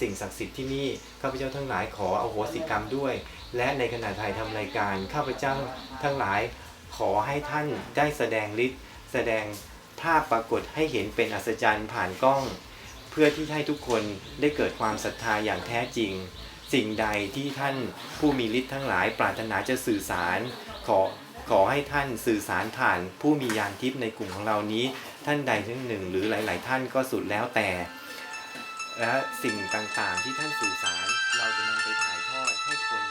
สิ่งศักดิ์สิทธิ์ที่นี่ข้าพเจ้าทั้งหลายขออโหสิกรรมด้วย และในขณะถ่ายทำรายการข้าพเจ้าทั้งหลายขอให้ท่านได้แสดงฤทธิ์แสดงภาพปรากฏให้เห็นเป็นอัศจรรย์ผ่านกล้อง เพื่อที่ให้ทุกคนได้เกิดความศรัทธาอย่างแท้จริง สิ่งใดที่ท่านผู้มีฤทธิ์ทั้งหลายปรารถนาจะสื่อสาร ขอขอให้ท่านสื่อสารผ่านผู้มียานทิพย์ในกลุ่มของเรานี้ ท่านใดทั้งหนึ่ง หรือหลาย ๆ ท่านก็สุดแล้วแต่ และสิ่งต่างๆที่ท่านสื่อสารเราจะนำไปถ่ายทอดให้คน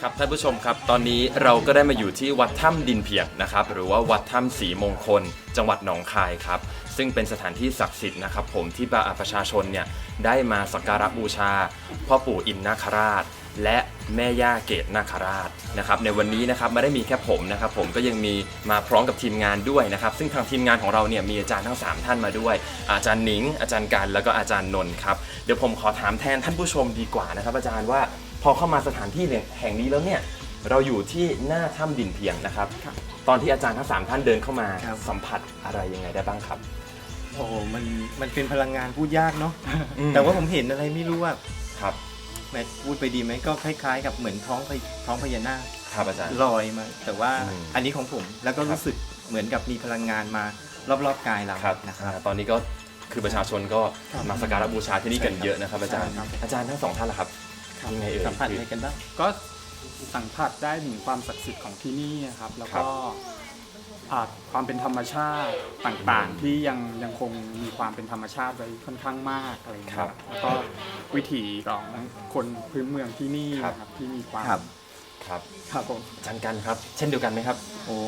ครับท่านผู้ชมครับ ตอนนี้เราก็ได้มาอยู่ที่วัดถ้ำดินเพียงนะครับ หรือว่าวัดถ้ำสีมงคล จังหวัดหนองคายครับ ซึ่งเป็นสถานที่ศักดิ์สิทธิ์นะครับผมที่ประชาชนเนี่ยได้มาสักการะบูชา พ่อปู่อินนาคราช และแม่ย่าเกตนาคราชนะครับในวันนี้นะครับไม่ได้มีแค่ผมนะครับผมก็ยังมีมาพร้อมกับทีมงานด้วยนะครับซึ่งทางทีมงานของเราเนี่ยมีอาจารย์ทั้งสามท่านมาด้วย อาจารย์หนิง อาจารย์การแล้วก็อาจารย์นนท์ครับเดี๋ยวผมขอถามแทนท่านผู้ชมดีกว่านะครับ อาจารย์ว่าพอเข้ามาสถานที่เนี่ยแห่งนี้แล้วเนี่ยเราอยู่ที่หน้าถ้ำดินเพียงนะครับ ตอนที่อาจารย์ทั้งสามท่านเดินเข้ามาครับสัมผัสอะไรยังไงได้บ้างครับ โอ้โหมันมันเป็นพลังงานพูดยากเนาะอืม แต่ว่าผมเห็นอะไรไม่รู้ว่าครับแม่พูดไปดีไหมก็คล้ายๆ กับเหมือนท้องพญท้องพญานาค ครับอาจารย์ ลอยมาแต่ว่าอืมอันนี้ของผมแล้วก็ครับ รู้สึกเหมือนกับมีพลังงานมารอบๆกายเราครับนะครับ อ่าตอนนี้ก็คือประชาชนก็ครับมาสักการะบูชาที่นี่กันใช่ครับเยอะนะครับ อาจารย์ ใช่ครับ อาจารย์ทั้งสองท่านล่ะครับยังไงเอ่ยสัมผัสคืออะไรกันบ้าง ก็สัมผัสได้ถึงความศักดิ์สิทธิ์ของที่นี่นะครับ แล้วครัก็บอ่า ความเป็นธรรมชาติต่างๆ ที่ยังยังคงมีความเป็นธรรมชาติไว้ค่อนข้างมากอะไรอย่างเงี้ยครับแล้วก็วิถีของคนพื้นเมืองที่นี่ครับ นะครับที่มีความครับ ครับครับผมอาจารย์กันครับ เช่นเดียวกันไหมครับ โอ้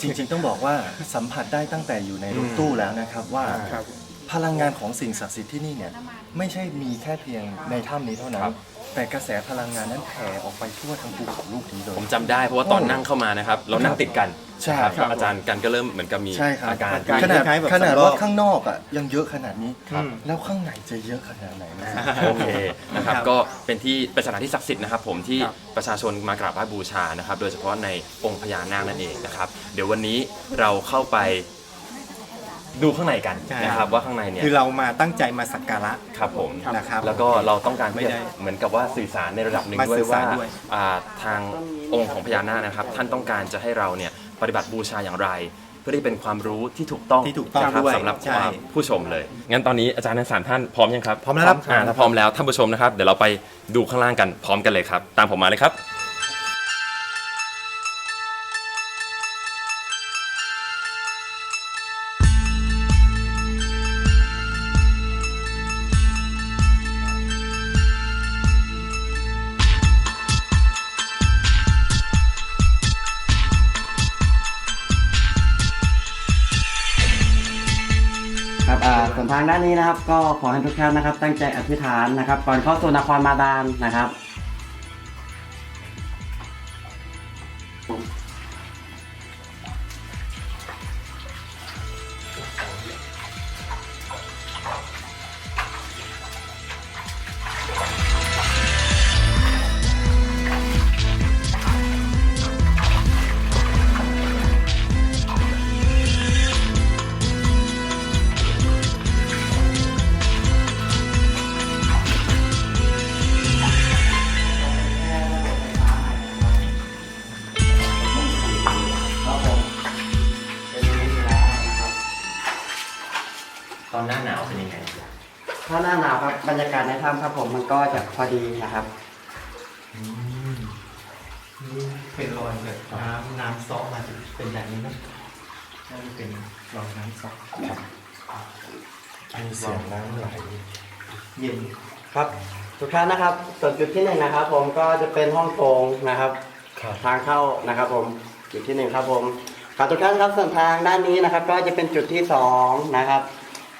จริงๆต้องบอกว่าสัมผัสได้ตั้งแต่อยู่ในรถตู้แล้วนะครับว่า ครับ พลังงานของสิ่งศักดิ์สิทธิ์ที่นี่เนี่ยไม่ใช่มีแค่เพียงในถ้ำนี้เท่านั้ครันบ แต่กระแสพลังงานนั้นแผ่ออกไปทั่วทั้งภูเขาลูกนี้เลย ผมจำได้เพราะว่าตอนนั่งเข้ามานะครับ เรานั่งติดกันใช่ครับครับอาจารย์กันก็เริ่มเหมือนกับมีใช่ครับอาการการ ขนาดคล้ายๆแบบขนาดสำรอก ว่าข้างนอกอะยังเยอะขนาดนี้ครับ แล้วข้างในจะเยอะขนาดไหนนะ โอเคนะครับครับก็เป็นที่เป็นสถานที่ศักดิ์สิทธิ์นะครับ ผมที่ครับประชาชนมากราบไหว้บูชานะครับ โดยเฉพาะในองค์พญานาคนั่นเองนะครับ เดี๋ยววันนี้เราเข้าไป ดูข้างในกันใช่ นะครับว่าข้างในเนี่ยคือเรามาตั้งใจมาสักการะ ครับผมนะครับแล้วก็เราต้องการที่ไม่จะได้เหมือนกับว่าสื่อสารในระดับหนึ่งมาด้วสื่ยอสาว่ารด้วยอ่าทางองค์ของพญานาคนะครับ ท่านต้องการจะให้เราเนี่ยปฏิบัติบูชาอย่างไร เพื่อที่เป็นความรู้ที่ถูกต้องที่ถูกต้องนะครับด้วยสำหรับใช่ความผู้ชมเลยงั้นตอนนี้อาจารย์ทั้งสามท่านพร้อมยังครับพร้อมแล้วครับ อ่าถ้าพร้อมแล้วท่านผู้ชมนะครับเดี๋ยวเราไปดูข้างล่างกันพร้อมกันเลยครับ ตามผมมาเลยครับครับ ทางด้านนี้นะครับ ก็ขอให้ทุกท่านนะครับ ตั้งใจอธิษฐานนะครับ ก่อนเข้าสู่นครมาดานนะครับ ถ้าหน้าหนาวครับบรรยากาศในถ้ำครับผมมันก็จะพอดีนะครับ เป็นรอยแบบน้ำน้ำซอกมาเป็นแบบนี้นะน่าจะเป็นรอยน้ำซอกมีเสียงน้ำไหลเย็นครับทุกท่านนะครับส่วนจุดที่หนึ่งนะครับ ผมก็จะเป็นห้องโถงนะครับครับทางเข้านะครับ ผมจุดที่หนึ่งครับผมครับทุกท่านครับส่วนทางด้านนี้นะครับ ก็จะเป็นจุดที่สองนะครับ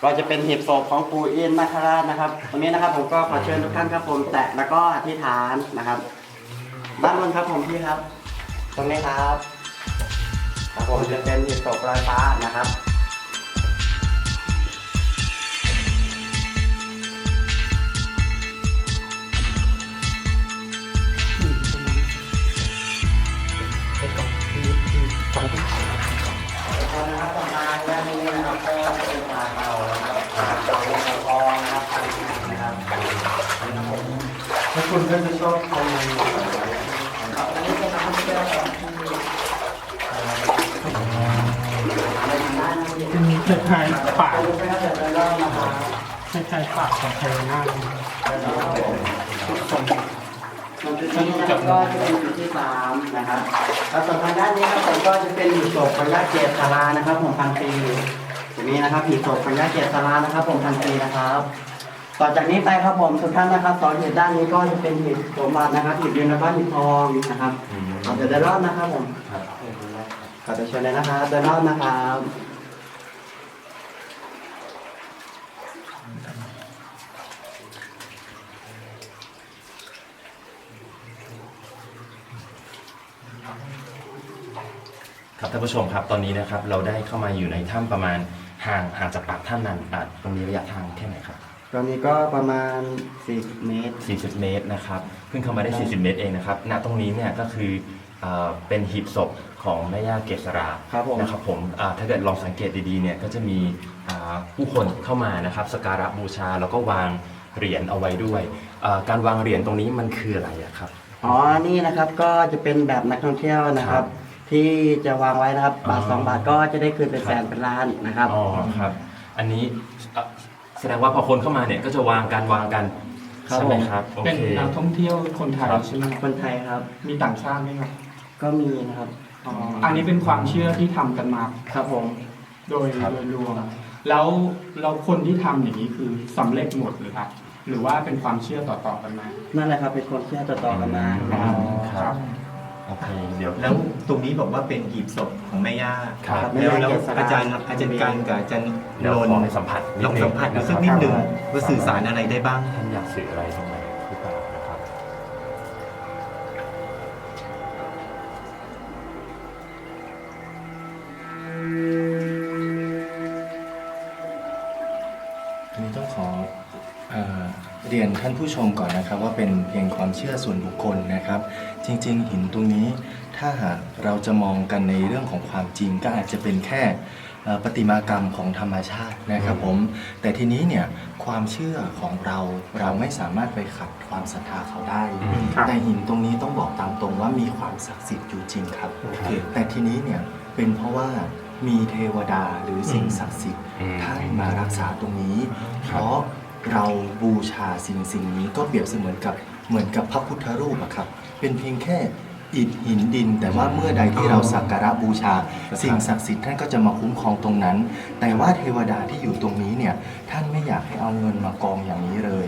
ก็จะเป็นหีบศพของปู่อินนาคราชนะครับ ตรงนี้นะครับผมก็ขอเชิญทุกท่านครับผมแตะแล้วก็อธิษฐานนะครับ ด้านบนครับผมพี่ครับ ตรงนี้ครับครับผมจะเป็นหีบศพลอยฟ้านะครับนะครับ คุณก็จะชอบคอมเมนต์ครับอันนี้เป็นน้ำเชื่อมของที่เอ่อในทางด้านนี้เป็นคล้ายๆปากคล้ายๆปากของไทยหน้าส่วนจุดนี้นะครับก็จะเป็นจุดที่สามนะครับแล้วส่วนทางด้านนี้ครับผมก็จะเป็นหีบศพพญาเกศสารานะครับผมพันปีจุดนี้นะครับหีบศพพญาเกศสารานะครับผมพันปีนะครับ ต่อจากนี้ไปครับผมทุกท่านนะครับต่อหีบด้านนี้ก็จะเป็นหีบสมบัตินะครับหีบเงินแล้วก็หีบทองนะครับเอาเดี๋ยวเดินรอบนะครับผมขอจะเชิญเลยนะครับเดินรอบนะครับครับท่านผู้ชมครับตอนนี้นะครับเราได้เข้ามาอยู่ในถ้ำประมาณห่างห่างจากปากถ้ำนั้นตรงนี้ระยะทางแค่ไหนครับ ตอนนี้ก็ประมาณ 40 เมตร 40 เมตรนะครับเพิ่งเข้ามาได้ 40 เมตรเองนะครับณตรงนี้เนี่ยก็คือเอ่อเป็นหีบศพของแม่ย่าเกษราครับผม นะครับผมอ่าถ้าเกิดลองสังเกตดีๆเนี่ยก็จะมีอ่าผู้คนเข้ามานะครับสกการะบูชาแล้วก็วางเหรียญเอาไว้ด้วยอ่าการวางเหรียญตรงนี้มันคืออะไรอะครับ อ๋อ นี่นะครับก็จะเป็นแบบนักท่องเที่ยวนะคครัรับบที่จะวางไว้นะครับ บาทอ๋อ สองบาทก็จะได้คืนเป็นแสนเป็นล้านนะครับ อ๋อครับ อันนี้เอ่อ แสดงว่าพอคนเข้ามาเนี่ยก็จะวางกันวางกันครับใช่ไหมผม ครับโอเป็นเค นักท่องเที่ยวคนไทยครับ ใช่ไหมคนไทยครับ มีต่างชาติไหมครับก็มีนะครับอ๋ออันนี้เป็นความเชื่อที่ทำกันมาครับผม โดยโดยรวมแล้วเราคนที่ทำอย่างนี้คือสำเร็จหมดหรือครับ หรือว่าเป็นความเชื่อต่อๆกันมานั่นแหละครับเป็นคนที่ต่อๆกันมาอ๋อครับ โอเค เดี๋ยวแล้วตรงนี้บอกว่าเป็นหีบศพของแม่ย่าครับ แล้วแล้วอาจารย์อาจารย์การกับอาจารย์เดี๋ยวโนขอนให้สัมผัสนิลดองนึงสัมผัสดูสักนิดหนึ่งครับว่าสื่อสารอะไรได้บ้าง ท่านอยากสื่ออะไรตรงไหนหรือเปล่านะครับทีนี้ต้องขอเอ่อเรียนท่านผู้ชมก่อนนะครับ ว่าเป็นเพียงความเชื่อส่วนบุคคลนะครับจ ริง ๆ หินตรงนี้ ถ้าหากเราจะมองกันในเรื่องของความจริงก็อาจจะเป็นแค่เอ่อประติมากรรมของธรรมชาตินะครับผม แต่ทีนี้เนี่ยความเชื่อของเราเราไม่สามารถไปขัดความศรัทธาเขาได้ ครับ แต่หินตรงนี้ต้องบอกตามตรงว่ามีความศักดิ์สิทธิ์อยู่จริงครับโอเคแต่ทีนี้เนี่ยเป็นเพราะว่ามีเทวดาหรือสิ่งศักดิ์สิทธิ์อืม ท่านมารักษาตรงนี้ เพราะเราบูชาสิ่งสิ่งนี้ก็เปรียบเสมือนกับเหมือนกับพระพุทธรูปอะครับ เป็นเพียงแค่อิฐหินดิน แต่ว่าเมื่อใดที่เราสักการะบูชา สิ่งศักดิ์สิทธิ์ท่านก็จะมาคุ้มครองตรงนั้น แต่ว่าเทวดาที่อยู่ตรงนี้เนี่ยท่านไม่อยากให้เอาเงินมากองอย่างนี้เลย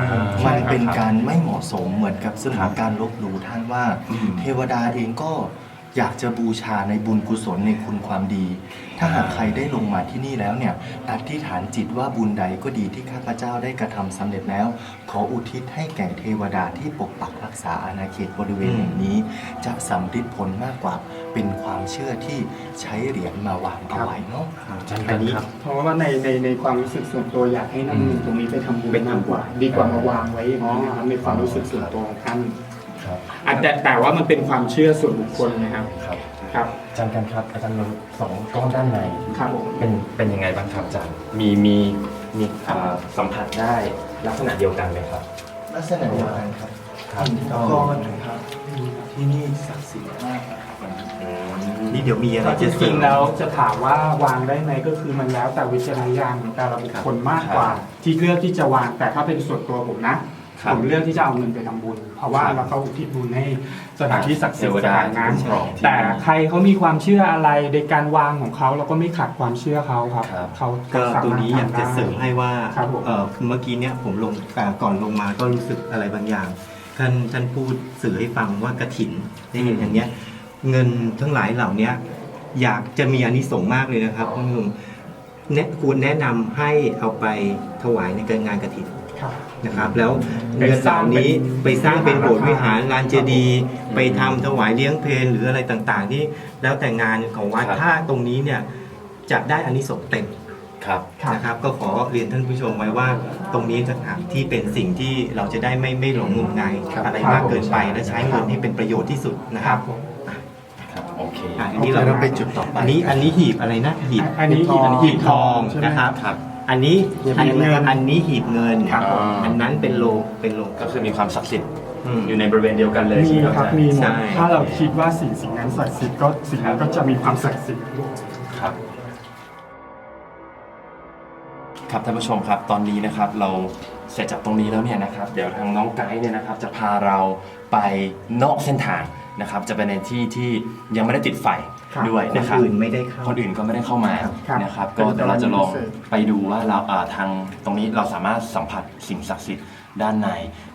อ่ามันเป็นครับการไม่เหมาะสมเหมือนกับเสมือนการลบหลู่ท่านว่า อืม เทวดาเองก็อยากจะบูชาในบุญกุศลในคุณความดี ถ้าหากใครได้ลงมาที่นี่แล้วเนี่ยอธิษฐานจิตว่าบุญใดก็ดีที่ข้าพเจ้าได้กระทำสำเร็จแล้ว ขออุทิศให้แก่เทวดาที่ปกปักรักษาอาณาเขตบริเวณแห่งนี้ จะสำฤทธิ์ผลมากกว่าเป็นความเชื่อที่ใช้เหรียญมาวางเอาไว้เนาะอาจารย์กันครับเพราะว่าในในในความรู้สึกส่วนตัวอยากให้นำเงินตรงนี้ไปทำบุญไปทำบุญมากกว่า ดีกว่ามาวางไว้อย่างนี้นะครับในความรู้สึกส่วนตัวของท่านครับอะแต่แต่ว่ามันเป็นความเชื่อส่วนบุคคลนะครับ ครับครับ อาจารย์กันครับอาจารย์นนท์สองก้อนด้านในครับผม เป็นเป็นยังไงบ้างครับอาจารย์มีมีมีอ่าสัมผัสได้ลักษณะเดียวกันไหมครับ ลักษณะเดียวกันครับครับ หินก้อนนะครับที่นี่ศักดิ์สิทธิ์มากครับนี่เดี๋ยวมีอะไรแต่จจะเสริริงมๆแล้วจะถามว่าวางได้ไหมก็คือมันแล้วแต่วิจารณญาณของแต่ละบุคคลมากกว่า ที่เลือกที่จะวางแต่ถ้าเป็นส่วนตัวผมนะ ครับ ผมเลือกที่จะเอาเงินไปทำบุญ เพราะว่าครับเราเขาอุทิศบุญให้สถานที่ศักดิ์สิทเทวธิ์สดาถานนั้นคุ้มครองที่ แต่ใครเขามีความเชื่ออะไรในการวางของเขาเราก็ไม่ขัดความเชื่อเขาครับครับ เขาก็สมตัวนี้อยากจะทำได้ เสริมให้ว่าครับผม เอ่อเมื่อกี้เนี่ยผมลงอ่าก่อนลงมาก็รู้สึกอะไรบางอย่าง ท่านท่านพูดสื่อให้ฟังว่ากระถินได้เห็นอย่างเนี้ยเงินทั้งหลายเหล่าเนี้ยอยากจะมีอานิสงส์มากเลยนะครับท่านผู้ชมแนะควรแนะนำให้เอาไปถวายในการงานกระถิน ครับนะครับ แล้วไปเงินสเหร้าล่างนี้เป็นไปสร้างเป็นโบสถ์วิหารลานเจดีย์อืมไปทำถวายเลี้ยงเพลหรืออะไรต่างๆ ที่แล้วแต่งานของวัดครับ ถ้าตรงนี้เนี่ยจะได้อานิสงส์เต็มครับ นะครับก็ขอเรียนท่านผู้ชมไว้ว่าตรงนี้ต่างหากที่เป็นสิ่งที่เราจะได้ไม่ไม่หลงงมงายครับ อะไรมากเกินไปและใช้เงินให้เป็นประโยชน์ที่สุดนะคครัรับบผมครับ โอเค อะอันนี้เราเราไปจุดต่อไปอันนี้อันนี้หีบอะไรนะหีบอันนี้หีบอันนี้หีบทองใช่ไหมนะครับ ครับ อันนี้หีบอันเงินี้นอันนี้หีบเงินครับผมอันนั้นเป็นโลเป็นโลก็คือมีความศักดิ์สิทธิ์อืมอยู่ในบริเวณเดียวกันเลยมีใช่ไหมครับอาจารย์มีหมใช่ดถ้าเราคิดว่าสิ่งสิ่งนั้นศักดิ์สิทธิ์ก็สิ่งนั้นก็จะมีความศักดิ์สิทธิ์ครับครับท่านผู้ชมครับตอนนี้นะครับเราเสร็จจากตรงนี้แล้วเนี่ยนะครับ เดี๋ยวทางน้องไกด์เนี่ยนะครับ จะพาเราไปนอกเส้นทาง นะครับจะไปในที่ที่ยังไม่ได้ติดไฟครับด้วยคนนะครับ อื่นไม่ได้เข้า คนอื่นก็ไม่ได้เข้ามาครับนะครับเป็นก็เดี๋ยวเราจะลองกรณีพิเศษไปดูว่าเราอ่าทางตรงนี้เราสามารถสัมผัสสิ่งศักดิ์สิทธิ์ด้านใน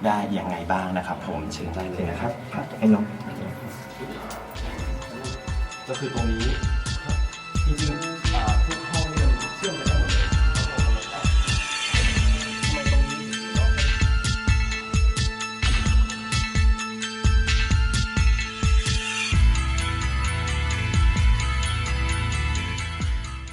ได้อย่างไงบ้างนะครับ ผมเชิญได้เลยนะครับให้น้อง ก็คือตรงนี้จริงๆ